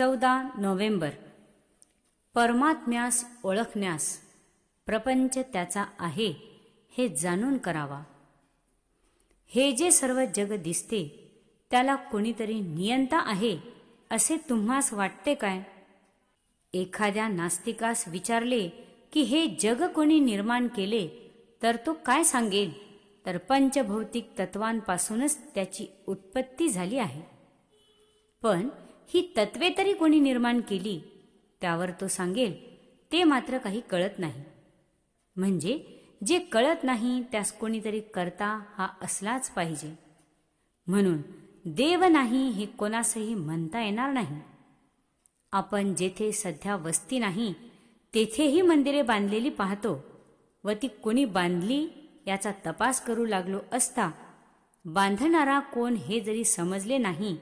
चौदा नोव्हेंबर. परमात्म्यास ओळखण्यास प्रपंच त्याचा आहे हे जाणून करावा. हे जे सर्व जग दिसते त्याला कोणीतरी नियंता आहे असे तुम्हास वाटते काय? एखाद्या नास्तिकास विचारले की हे जग कोणी निर्माण केले तर तो काय सांगेल? तर पंचभौतिक तत्वांपासूनच त्याची उत्पत्ती झाली आहे. पण ही तत्वे तरी कोणी निर्माण केली त्यावर तो सांगेल ते मात्र काही कळत नाही. म्हणजे जे कळत नाही त्यास कोणीतरी करता हा असलाच पाहिजे. म्हणून देव नाही हे कोणासही म्हणता येणार नाही. आपण जेथे सध्या वस्ती नाही तेथेही मंदिरे बांधलेली पाहतो व ती कोणी बांधली याचा तपास करू लागलो असता बांधणारा कोण हे जरी समजले नाही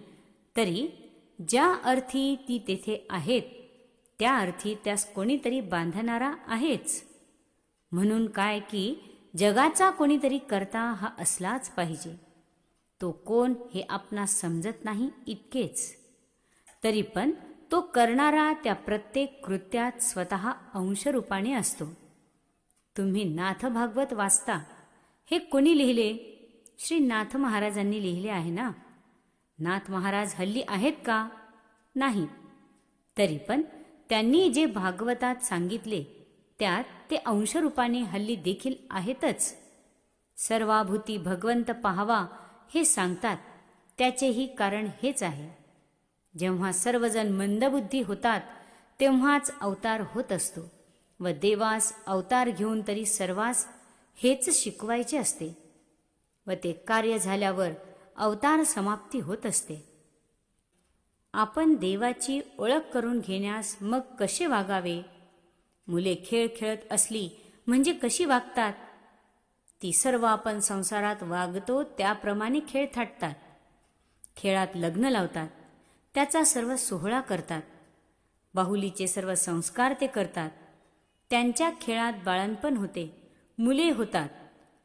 तरी ज्या अर्थी ती तेथे आहेत त्या अर्थी त्यास कोणीतरी बांधणारा आहेच. म्हणून काय की जगाचा कोणीतरी करता हा असलाच पाहिजे. तो कोण हे आपणास समजत नाही इतकेच. तरी पण तो करणारा त्या प्रत्येक कृत्यात स्वतः अंशरूपाने असतो. तुम्ही नाथ भागवत वाचता. हे कोणी लिहिले? श्री नाथ महाराजांनी लिहिले आहे ना? नाथ महाराज हल्ली आहेत का? नाही. तरी पण त्यांनी जे भागवतात सांगितले त्यात ते अंशरूपाने हल्ली देखील आहेतच. सर्वाभूती भगवंत पाहावा हे सांगतात त्याचेही कारण हेच आहे. जेव्हा सर्वजण मंदबुद्धी होतात तेव्हाच अवतार होत असतो व देवास अवतार घेऊन तरी सर्वास हेच शिकवायचे असते. व ते कार्य झाल्यावर अवतार समाप्ती होत असते. आपण देवाची ओळख करून घेण्यास मग कसे वागावे? मुले खेळ खेळत असली म्हणजे कशी वागतात? ती सर्व आपण संसारात वागतो त्याप्रमाणे खेळ थाटतात. खेळात लग्न लावतात. त्याचा सर्व सोहळा करतात. बाहुलीचे सर्व संस्कार ते करतात. त्यांच्या खेळात बाळणपण होते. मुले होतात.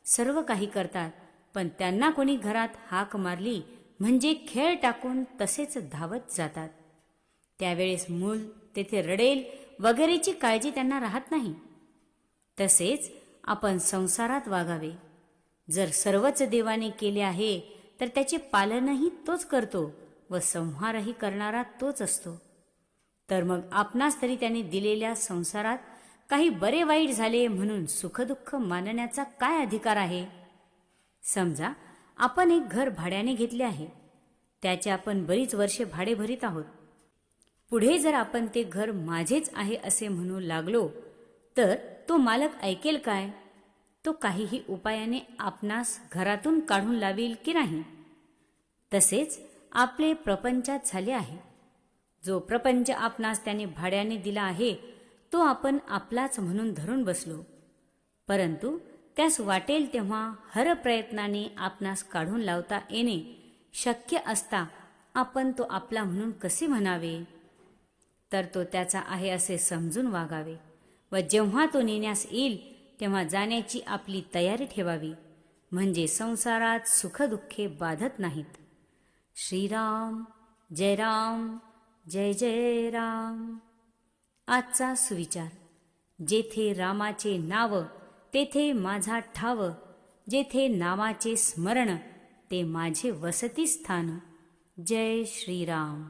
सर्व काही करतात. पण त्यांना कोणी घरात हाक मारली म्हणजे खेळ टाकून तसेच धावत जातात. त्यावेळेस मूल तेथे रडेल वगैरेची काळजी त्यांना राहत नाही. तसेच आपण संसारात वागावे. जर सर्वच देवाने केले आहे तर त्याचे पालनही तोच करतो व संहारही करणारा तोच असतो. तर मग आपणास तरी त्याने दिलेल्या संसारात काही बरे वाईट झाले म्हणून सुखदुःख मानण्याचा काय अधिकार आहे? समजा आपण एक घर भाड्याने घेतले आहे. त्याचे आपण बरीच वर्षे भाडे भरीत आहोत. पुढे जर आपण ते घर माझेच आहे असे म्हणू लागलो तर तो मालक ऐकेल काय? तो काहीही उपायाने आपणास घरातून काढून लावील की नाही? तसेच आपले प्रपंचात झाले आहे. जो प्रपंच आपणास त्याने भाड्याने दिला आहे तो आपण आपलाच म्हणून धरून बसलो. परंतु त्यास वाटेल तेव्हा हर प्रयत्नाने आपणास काढून लावता येणे शक्य असता आपण तो आपला म्हणून कसे म्हणावे? तर तो त्याचा आहे असे समजून वागावे व जेव्हा तो नेण्यास येईल तेव्हा जाण्याची आपली तयारी ठेवावी म्हणजे संसारात सुखदुःखे बाधत नाहीत. श्रीराम जय राम जय जय राम. आजचा सुविचार जेथे रामाचे नाव तेथे माझा ठाव जेथे नावाचे स्मरण ते माझे वसती स्थान जय श्रीराम.